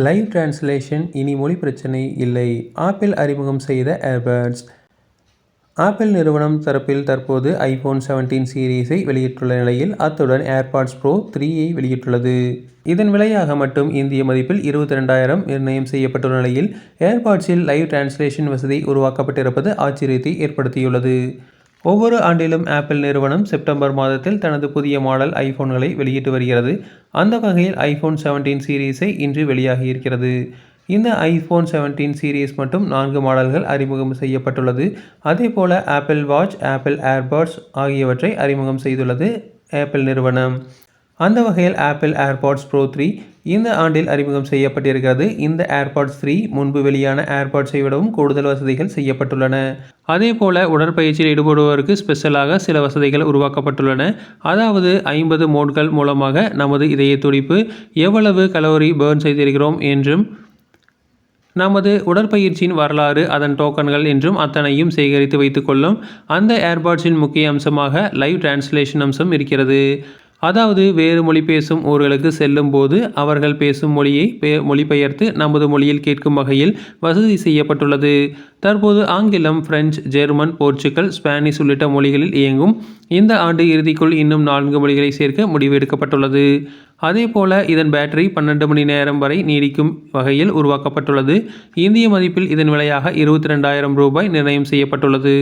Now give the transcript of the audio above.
Live translation இனி மொழி பிரச்சனை இல்லை. ஆப்பிள் அறிமுகம் செய்த ஏர்பேட்ஸ் ஆப்பிள் நிறுவனம் தரப்பில் தற்போது ஐபோன் செவன்டீன் சீரீஸை வெளியிட்டுள்ள நிலையில் அத்துடன் ஏர்பாட்ஸ் ப்ரோ த்ரீயை வெளியிட்டுள்ளது. இதன் விலையாக மட்டும் இந்திய மதிப்பில் இருபத்தி ரெண்டாயிரம் நிர்ணயம் செய்யப்பட்டுள்ள நிலையில் ஏர்பாட்ஸில் லைவ் டிரான்ஸ்லேஷன் வசதி உருவாக்கப்பட்டிருப்பது ஆச்சரியத்தை ஏற்படுத்தியுள்ளது. ஒவ்வொரு ஆண்டிலும் ஆப்பிள் நிறுவனம் செப்டம்பர் மாதத்தில் தனது புதிய மாடல் ஐபோன்களை வெளியிட்டு வருகிறது. அந்த வகையில் ஐபோன் செவன்டீன் சீரீஸை இன்று வெளியாகி இருக்கிறது. இந்த ஐபோன் செவன்டீன் சீரீஸ் மட்டும் நான்கு மாடல்கள் அறிமுகம் செய்யப்பட்டுள்ளது. அதேபோல ஆப்பிள் வாட்ச் ஆப்பிள் ஏர்பாட்ஸ் ஆகியவற்றை அறிமுகம் செய்துள்ளது ஆப்பிள் நிறுவனம். அந்த வகையில் ஆப்பிள் ஏர்பாட்ஸ் ப்ரோ த்ரீ இந்த ஆண்டில் அறிமுகம் செய்யப்பட்டிருக்கிறது. இந்த ஏர்பாட்ஸ் த்ரீ முன்பு வெளியான ஏர்பாட்ஸை விடவும் கூடுதல் வசதிகள் செய்யப்பட்டுள்ளன. அதே போல் உடற்பயிற்சியில் ஈடுபடுவோருக்கு ஸ்பெஷலாக சில வசதிகள் உருவாக்கப்பட்டுள்ளன. அதாவது ஐம்பது மோட்கள் மூலமாக நமது இதய துடிப்பு எவ்வளவு கலோரி பேர்ன் செய்திருக்கிறோம் என்றும் நமது உடற்பயிற்சியின் வரலாறு அதன் டோக்கன்கள் என்றும் அத்தனையும் சேகரித்து வைத்துக்கொள்ளும் அந்த ஏர்பாட்ஸின் முக்கிய அம்சமாக லைவ் டிரான்ஸ்லேஷன் அம்சம் இருக்கிறது. அதாவது வேறு மொழி பேசும் ஊர்களுக்கு செல்லும் போது அவர்கள் பேசும் மொழியை மொழிபெயர்த்து நமது மொழியில் கேட்கும் வகையில் வசதி செய்யப்பட்டுள்ளது. தற்போது ஆங்கிலம் பிரெஞ்சு ஜெர்மன் போர்ச்சுகல் ஸ்பானிஷ் உள்ளிட்ட மொழிகளில் இயங்கும். இந்த ஆண்டு இறுதிக்குள் இன்னும் நான்கு மொழிகளை சேர்க்க முடிவு எடுக்கப்பட்டுள்ளது அதேபோல இதன் பேட்டரி பன்னெண்டு மணி நேரம் வரை நீடிக்கும் வகையில் உருவாக்கப்பட்டுள்ளது. இந்திய மதிப்பில் இதன் விலையாக இருபத்தி ரெண்டாயிரம் ரூபாய் நிர்ணயம் செய்யப்பட்டுள்ளது.